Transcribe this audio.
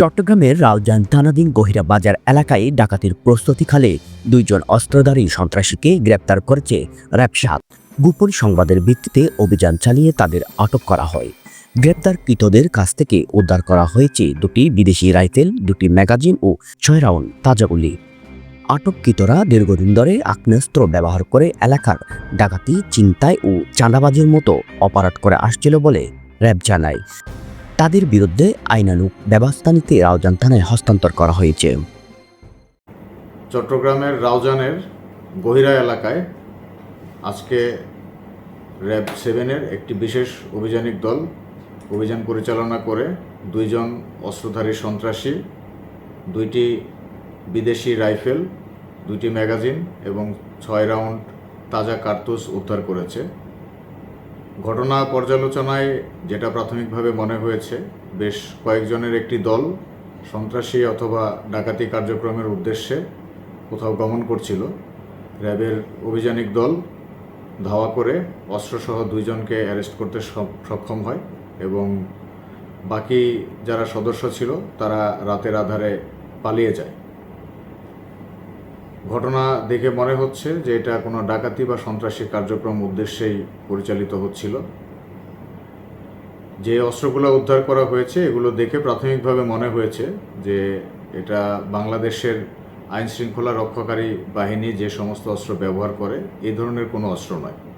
চট্টগ্রামের রাউজান থানাধীন গহিরা বাজার এলাকায় ডাকাতির প্রস্তুতিকালে দুইজন অস্ত্রধারী সন্ত্রাসীকে গ্রেপ্তার করেছে র্যাব সাত গোপন সংবাদের ভিত্তিতে অভিযান চালিয়ে তাদের আটক করা হয়। গ্রেপ্তারকৃতদের কাছ থেকে উদ্ধার করা হয়েছে দুটি বিদেশি রাইফেল, দুটি ম্যাগাজিন ও ছয় রাউন্ড তাজা গুলি। আটককৃতরা দীর্ঘদিন ধরে আগ্নেয়াস্ত্র ব্যবহার করে এলাকার ডাকাতি চিন্তায় ও চাঁদাবাজির মতো অপারেট করে আসছিল বলে র্যাব জানায়। তাদের বিরুদ্ধে আইনানুগ ব্যবস্থা নিতে রাউজান থানায় হস্তান্তর করা হয়েছে। চট্টগ্রামের রাউজানের গহিরা এলাকায় আজকে র্যাব সেভেনের একটি বিশেষ অভিযানিক দল অভিযান পরিচালনা করে দুইজন অস্ত্রধারী সন্ত্রাসী, দুইটি বিদেশি রাইফেল, দুইটি ম্যাগাজিন এবং ছয় রাউন্ড তাজা কার্তুস উদ্ধার করেছে। ঘটনা পর্যালোচনায় যেটা প্রাথমিকভাবে মনে হয়েছে, বেশ কয়েকজনের একটি দল সন্ত্রাসী অথবা ডাকাতি কার্যক্রমের উদ্দেশ্যে কোথাও গমন করছিল। র্যাবের অভিযানিক দল ধাওয়া করে অস্ত্রসহ দুইজনকে অ্যারেস্ট করতে সক্ষম হয় এবং বাকি যারা সদস্য ছিল তারা রাতের আধারে পালিয়ে যায়। ঘটনা দেখে মনে হচ্ছে যে এটা কোনো ডাকাতি বা সন্ত্রাসী কার্যক্রম উদ্দেশ্যেই পরিচালিত হচ্ছিল। যে অস্ত্রগুলো উদ্ধার করা হয়েছে, এগুলো দেখে প্রাথমিকভাবে মনে হয়েছে যে এটা বাংলাদেশের আইন শৃঙ্খলা রক্ষাকারী বাহিনী যে সমস্ত অস্ত্র ব্যবহার করে এই ধরনের কোনো অস্ত্র নয়।